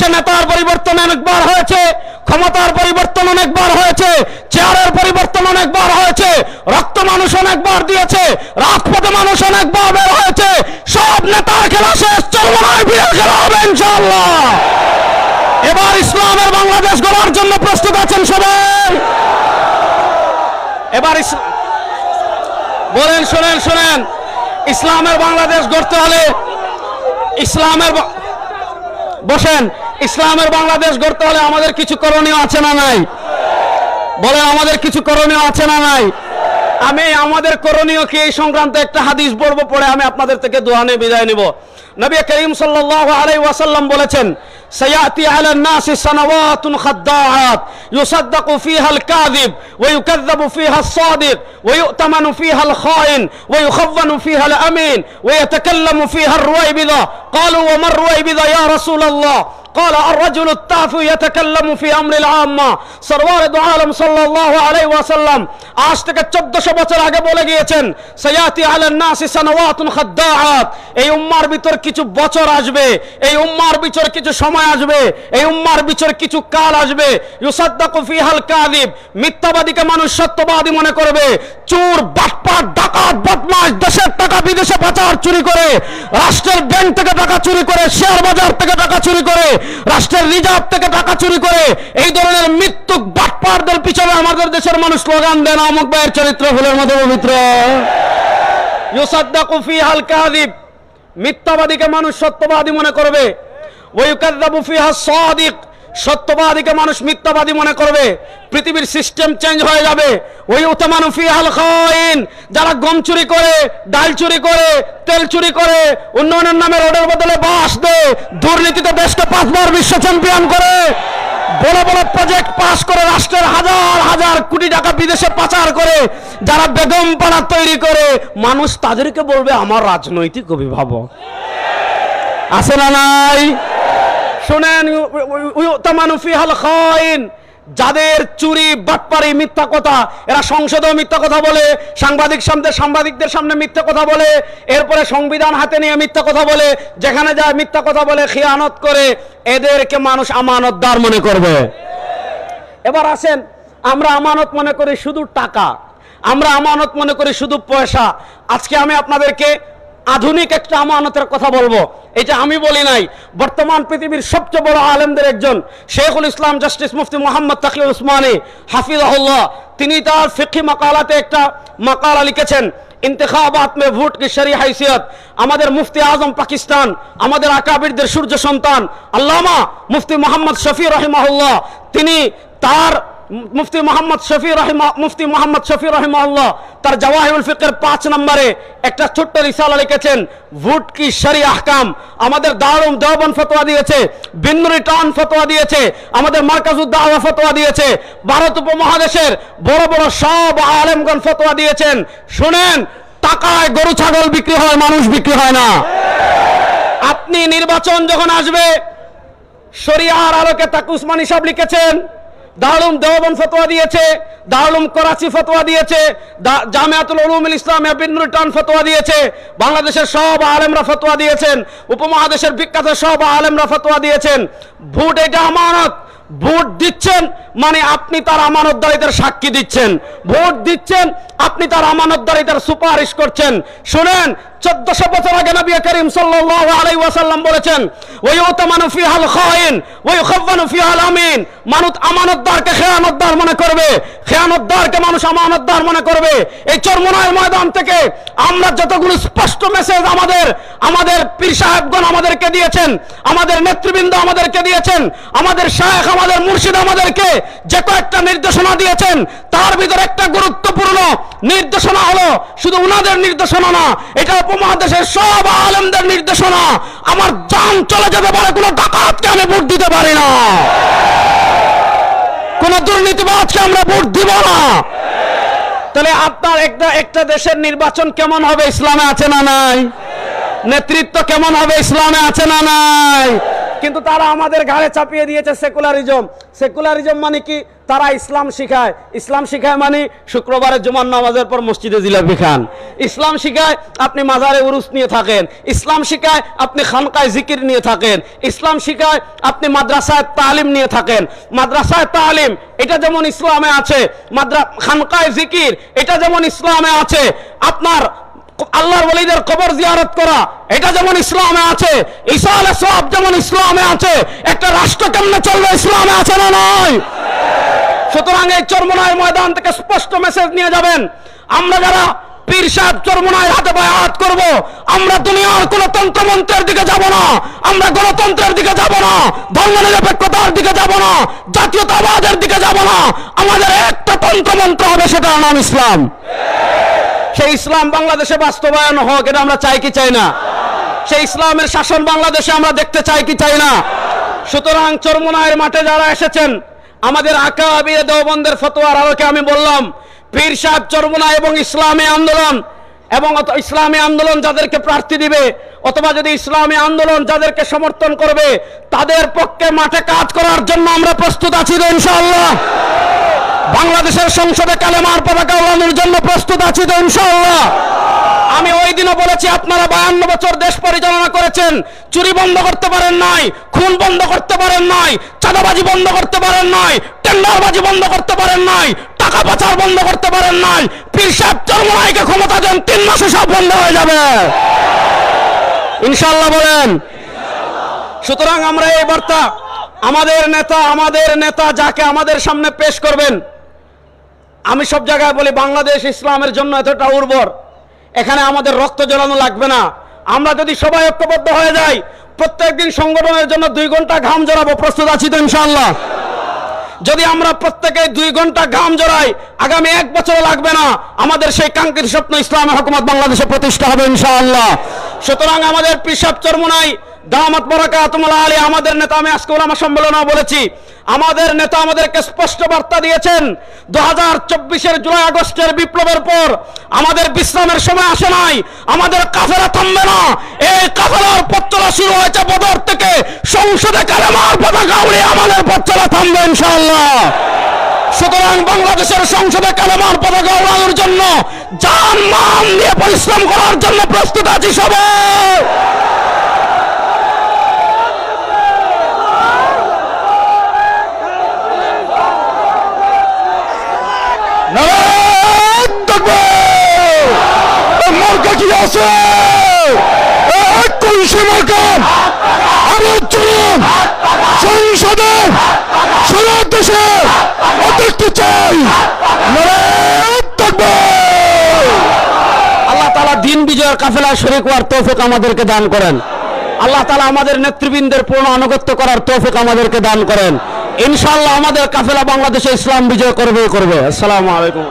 বাংলাদেশে নেতার পরিবর্তন অনেকবার হয়েছে, ক্ষমতার পরিবর্তন অনেকবার হয়েছে, চেয়ারের পরিবর্তন অনেকবার হয়েছে, রক্ত মানুষ অনেকবার দিয়েছে, রাজপথে মানুষ অনেকবার বের হয়েছে, সব নেতার খেলা শেষ চরমনায় বিরাট খেলা হবে ইনশাআল্লাহ। এবার ইসলামের বাংলাদেশ গড়ার জন্য প্রস্তুত আছেন সবাই। এবার বলেন, শোনেন শোনেন, ইসলামের বাংলাদেশ গড়তে হলে ইসলামের বসেন, ইসলামের বাংলাদেশ গড়তে হলে আমাদের কিছু করণীয় আছে না নাই? বলেন, আমাদের কিছু করণীয় আছে না নাই? আমি আমাদের করণীয় কি এই সংক্রান্ত একটা হাদিস পড়বো পড়ে আমি আপনাদের থেকে দোয়ানে বিদায় নিব নবী করিম সাল্লাল্লাহু আলাইহি ওয়াসাল্লাম বলেছেন سيأتي على الناس سنوات خداعات يصدق فيها الكاذب ويكذب فيها الصادق ويؤتمن فيها الخائن ويخون فيها الأمين ويتكلم فيها الرويبضة قالوا وما الرويبضة يا رسول الله قال الرجل التافه يتكلم في امر العامه সরওয়ার দু আলম সাল্লাল্লাহু আলাইহি ওয়াসাল্লাম আজ থেকে 1400 বছর আগে বলে গিয়েছেন সায়াতি আলান নাসি সানাওয়াতুন খাদ্দাআত এই উম্মার ভিতর কিছু বছর আসবে এই উম্মার ভিতর কিছু সময় আসবে এই উম্মার ভিতর কিছু কাল আসবে ইউসাদ্দাকু ফিহাল কাযিব মিথ্যাবাদীকে মানুষ সত্যবাদী মনে করবে চোর বাটপাট ডাকাত বদমাশ দেশের টাকা বিদেশে পাচার চুরি করে রাষ্ট্রের ব্যাংক থেকে টাকা চুরি করে শেয়ার বাজার থেকে টাকা চুরি করে রাষ্ট্রের রিজার্ভ থেকে টাকা চুরি করে এই ধরনের মৃত্যু বাটপারদের পিছনে আমাদের দেশের মানুষ স্লোগান দেন অমুক ভাইয়ের চরিত্র ফুলের মতো পবিত্র। ইউসাদ্দা কুফি হালকা কাযিব, মিথ্যাবাদীকে মানুষ সত্যবাদী মনে করবে। ওয়ুকাদ্দা বুফি হাস সাদিক সত্যবাদীকে মানুষ মিথ্যাবাদী মনে করবে, পৃথিবীর সিস্টেম চেঞ্জ হয়ে যাবে। ওই উতমানু ফিহাল খাইন যারা গম চুরি করে, ডাল চুরি করে, তেল চুরি করে, উন্নয়নের নামে রোডের বদলে বাস দেয়, দুর্নীতিতে দেশকে পাঁচবার বিশ্ব চ্যাম্পিয়ন করে। বড় বড় প্রজেক্ট পাস করে রাষ্ট্রের হাজার হাজার কোটি টাকা বিদেশে পাচার করে, যারা বেগম পাড়া তৈরি করে, মানুষ তাদেরকে বলবে, আমার রাজনৈতিক অভিভাবক। আছে না নাই? শুনেন ফিহাল খাইন। যাদের চুরি, বাটপারি মিথ্যা কথা, এরা সংসদেও মিথ্যা কথা বলে, সাংবাদিক সামনে, সাংবাদিকদের সামনে মিথ্যা কথা বলে, এরপরে সংবিধান হাতে নিয়ে মিথ্যা কথা বলে, যেখানে যায় মিথ্যা কথা বলে, খিয়ানত করে, এদেরকে মানুষ আমানতদার মনে করবে। এবার আসেন, আমরা আমানত মনে করি শুধু টাকা, আমরা আমানত মনে করি শুধু পয়সা। আজকে আমি আপনাদেরকে আধুনিক একটা আমানতের কথা বলব। এটা আমি বলি নাই, বর্তমান পৃথিবীর সবচেয়ে বড় আলেমদের একজন, শেখুল ইসলাম জাস্টিস মুফতি মোহাম্মদ তাকিল উসমানী, হাফিজাহুল্লাহ। তিনি তার ফিকি মাকালাতে একটা মাকালা লিখেছেন ইন্তেখাবাত মে ভোট কি শরি হাইসিয়ত। আমাদের মুফতি আজম পাকিস্তান, আমাদের আকাবিরদের সূর্য সন্তান, আল্লামা মুফতি মোহাম্মদ শফি রহিমাহুল্লাহ, তিনি তার মুফতি মোহাম্মদ শফি রহিমা, মুফতি মোহাম্মদ শফি রহিমাহুল্লাহ তার জওয়াহিউল ফিকের পাঁচ নম্বরে একটা ছোট্ট রিসালা লিখেছেন, ভোট কি শরি আহকাম? আমাদের দারুম দেওবন ফতোয়া দিয়েছে বিন্নুরি টান ফতোয়া দিয়েছে, আমাদের মার্কাজুদ্দাওয়া ফতোয়া দিয়েছে, ভারত উপমহাদেশের বড় বড় সব আলেমগণ ফতোয়া দিয়েছেন। শুনেন, টাকায় গরু, ছাগল বিক্রি হয়, মানুষ বিক্রি হয় না। আপনি নির্বাচন যখন আসবে, শরিয়ার আলোকে তাকে উসমান হিসাব লিখেছেন দারুম দেওয়ান ফতোয়া দিয়েছে দারুম করাচি ফতোয়া দিয়েছে জামিয়াতুল উলুমুল ইসলাম বিন্নুর টান ফতোয়া দিয়েছে, বাংলাদেশের সব আলেমরা ফতোয়া দিয়েছেন, উপমহাদেশের বিখ্যাত সব আলেমরা ফতোয়া দিয়েছেন, ভোট এটা আমানত ভোট দিচ্ছেন মানে আপনি তার আমানতদারিতার সাক্ষী দিচ্ছেন। ভোট দিচ্ছেন, আপনি তার আমানতদারিতার সুপারিশ করছেন। শুনেন, চোদ্দশো বছর আগে নবী করিম খাইন ওই আমিন। মানুষ আমানতদারকে খেয়ানতদার মনে করবে। খেয়ানতদারকে মানুষ আমানতদার মনে করবে। এই চরমনায়ের ময়দান থেকে আমরা যতগুলো স্পষ্ট মেসেজ আমাদের আমাদের পীর সাহেবগণ আমাদেরকে দিয়েছেন, আমাদের নেতৃবৃন্দ আমাদেরকে দিয়েছেন, আমাদের শায়েখ আমাদের মুর্শিদ আমাদেরকে যে কয়েকটা নির্দেশনা দিয়েছেন, তার ভিতরে একটা গুরুত্বপূর্ণ নির্দেশনা হলো শুধু উনাদের নির্দেশনা না, এটা উপমহাদেশের সব আলেমদের নির্দেশনা। আমার জান চলে যেতে পারে কোনো ডাকাতকে আমি ভোট দিতে পারি না। কোন দুর্নীতিবাদকে আমরা ভোট দিব না। তাহলে আপনার একটা একটা দেশের নির্বাচন কেমন হবে, ইসলামে আছে না নাই? নেতৃত্ব কেমন হবে, ইসলামে আছে না নাই? কিন্তু তারা আমাদের ঘাড়ে চাপিয়ে দিয়েছে সেকুলারিজম সেকুলারিজম মানে কি? তারা ইসলাম শিখায়। ইসলাম শিখায় মানে শুক্রবারের জুমার নামাজের পর মসজিদে জিলাপি খান। ইসলাম শিখায় আপনি মাজারে উরুস নিয়ে থাকেন। ইসলাম শিখায় আপনি খানকায় জিকির নিয়ে থাকেন। ইসলাম শিখায় আপনি মাদ্রাসায় তালিম নিয়ে থাকেন। মাদ্রাসায় তালিম, এটা যেমন ইসলামে আছে, মাদ্রা, খানকায় জিকির, এটা যেমন ইসলামে আছে। আপনার আল্লাহর ওলিদের কবর জিয়ারত করা। এটা যেমন ইসলামে আছে, ঈসা আলাইহিস সালাম যেমন ইসলামে আছে, একটা রাষ্ট্র কেমনে চলবে ইসলামে আছে না নয় সুতরাং এই চরমনায় ময়দান থেকে স্পষ্ট মেসেজ নিয়ে যাবেন। আমরা যারা পীর সাহেব চরমনায় হাতে পায়ে হাত করব, আমরা দুনিয়ার কোন তন্ত্রমন্ত্রের দিকে যাব না, আমরা গণতন্ত্রের দিকে যাব না ধর্ম নিরপেক্ষতার দিকে যাব না, জাতীয়তাবাদের দিকে যাব না। আমাদের একটা তন্ত্রমন্ত্র হবে, সেটার নাম ইসলাম। সেই ইসলাম বাংলাদেশে বাস্তবায়ন হোক, এটা আমরা চাই কি চাই না? সেই ইসলামের শাসন বাংলাদেশে আমরা দেখতে চাই কি চাই না? সুতরাং চরমনায়ের মাঠে যারা এসেছেন, আমাদের আকা আবির দেওবন্দের ফতোয়ার আলোকে আমি বললাম, পীর সাহেব চরমনা এবং ইসলামী আন্দোলন, এবং ইসলামী আন্দোলন যাদেরকে প্রার্থী দিবে, অথবা যদি ইসলামী আন্দোলন যাদেরকে সমর্থন করবে, তাদের পক্ষে মাঠে কাজ করার জন্য আমরা প্রস্তুত আছি ইনশাআল্লাহ। বাংলাদেশের সংসদে কালেমার পতাকা উড়ানোর জন্য প্রস্তুত আছি তো ইনশাআল্লাহ। আমি ওই দিনও বলেছি, আপনারা বায়ান্ন বছর দেশ পরিচালনা করেছেন, চুরি বন্ধ করতে পারেন নাই, খুন বন্ধ করতে পারেন নাই, চাঁদাবাজি বন্ধ করতে পারেন নাই, টেন্ডারবাজি বন্ধ করতে পারেন নাই, টাকা পাচার বন্ধ করতে পারেন নাই, পীর সাহেব চরমনাইকে ক্ষমতা দেন, তিন মাসে সব বন্ধ হয়ে যাবে। ইনশাআল্লাহ বলেন। সুতরাং আমরা এই বার্তা আমাদের নেতা আমাদের নেতা যাকে আমাদের সামনে পেশ করবেন আমি সব জায়গায় বলি, বাংলাদেশ ইসলামের জন্য এতটা উর্বর। এখানে আমাদের রক্ত জ্বলানো লাগবে না। আমরা যদি সবাই ঐক্যবদ্ধ হয়ে যাই, প্রত্যেকদিন সংগঠনের জন্য দুই ঘণ্টা ঘাম জড়াবো। প্রস্তুত আছি তো ইনশাআল্লাহ। যদি আমরা প্রত্যেকে দুই ঘণ্টা ঘাম জড়াই, আগামী এক বছর লাগবে না। আমাদের সেই কাঙ্ক্ষিত স্বপ্ন ইসলামী হকুমত বাংলাদেশে প্রতিষ্ঠা হবে ইনশাআল্লাহ। সুতরাং আমাদের পিসাব চরমুনাই দামাত বরাকাতুমুল আলী, আমাদের নেতা আমি আজকে ওলামা সম্মেলনেও বলেছি, আমাদের নেতা আমাদেরকে স্পষ্ট বার্তা দিয়েছেন দু হাজার চব্বিশের জুলাই আগস্টের বিপ্লবের পর আমাদের বিশ্রামের সময় আসে নাই, আমাদের কাফেরা থামবে না, এই কাফেরার পথ চলা শুরু হয়েছে বদর থেকে, সংসদে কালেমার পতাকা আমাদের পথ চলা থামবে ইনশাআল্লাহ। সুতরাং বাংলাদেশের সংসদে কালেমার পতাকা উড়ানোর জন্য জান মান দিয়ে পরিশ্রম করার জন্য প্রস্তুত আছি সবাই নারায়ণ তাকবীর! এই মার্কা কি আছে। এই কলসি মার্কা আরও চলুন সংসদে সারা দেশে দেখতে চাই। আল্লাহ তালা দিন বিজয়ের কাফেলায় শরিক হওয়ার তৌফিক আমাদেরকে দান করেন। আল্লাহ তালা আমাদের নেতৃবৃন্দের পূর্ণ আনুগত্য করার তৌফিক আমাদেরকে দান করেন। ইনশাআল্লাহ আমাদের কাফেলা বাংলাদেশে ইসলাম বিজয় করবে করবে। আসসালামু আলাইকুম।